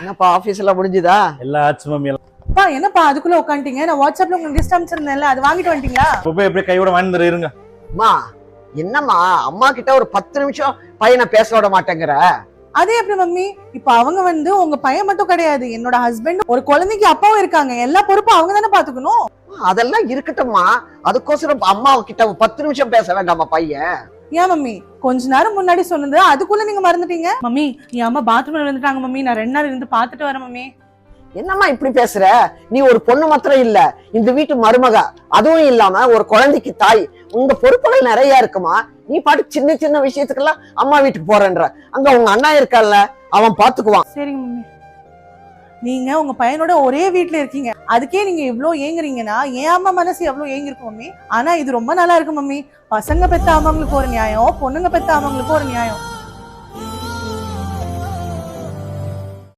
என்னப்பா ஆபீஸ் எல்லாம் முடிஞ்சுதா? எல்லாம் ஆச்சு மம்மி. எல்லாம் அப்பா என்னப்பா அதுக்குள்ள உட்காந்துட்டீங்க நான் வாட்ஸ்அப்ல உங்களுக்கு லிஸ்ட் அனுப்பிச்சிருந்தேன்ல அது வாங்கிட்டு வந்துட்டீங்களா? இப்போ போய் எப்படியே கையோட வாங்கி இருங்க. அம்மா என்னம்மா அம்மா கிட்ட ஒரு பத்து நிமிஷம் பையனை பேச விட மாட்டேங்கிற? அதே எப்படி மம்மி? இப்ப அவங்க வந்து உங்க பையன் மட்டும் கிடையாது என்னோட ஹஸ்பண்ட் ஒரு குழந்தைக்கு அப்பாவும் இருக்காங்க. எல்லா பொறுப்பும் அவங்க தானே பாத்துக்கணும்? அதெல்லாம் இருக்கட்டும்மா. அதுக்கோசரம் அம்மா கிட்ட பத்து நிமிஷம் பேச வேண்டாமா பையன்? ஏன் மம்மி? கொஞ்ச நேரம் முன்னாடி சொன்னது அதுக்குள்ள நீங்க மறந்துட்டீங்க? மம்மி என் அம்மா பாத்ரூம்ல விழுந்துட்டாங்க மம்மி. நான் ரெண்டு நாள் இருந்து பாத்துட்டு வரேன் மம்மி. என்னம்மா இப்படி பேசுற? நீ ஒரு பொண்ணு மாத்திரம் இல்ல. இந்த வீட்டு மருமக. அதுவும் இல்லாம ஒரு குழந்தைக்கு தாய். உங்க பொறுப்புகள் நிறைய இருக்குமா? நீ பாட்டு சின்ன சின்ன விஷயத்துக்கெல்லாம் அம்மா வீட்டுக்கு போறேன்ற. அங்க உங்க அண்ணா இருக்கான்ல அவன் பாத்துக்குவான். சரிங்க மம்மி. நீங்க உங்க பையனோட ஒரே வீட்டுல இருக்கீங்க. அதுக்கே நீங்க இவ்வளவு ஏங்குறீங்கன்னா ஏன் அம்மா மனசு எவ்வளவு ஏங்கிருக்கும் மம்மி? ஆனா இது ரொம்ப நல்லா இருக்கு மம்மி. பசங்க பெத்த அம்மாங்களுக்கு ஒரு நியாயம் பொண்ணுங்க பெத்த அம்மாங்களுக்கு ஒரு நியாயம்.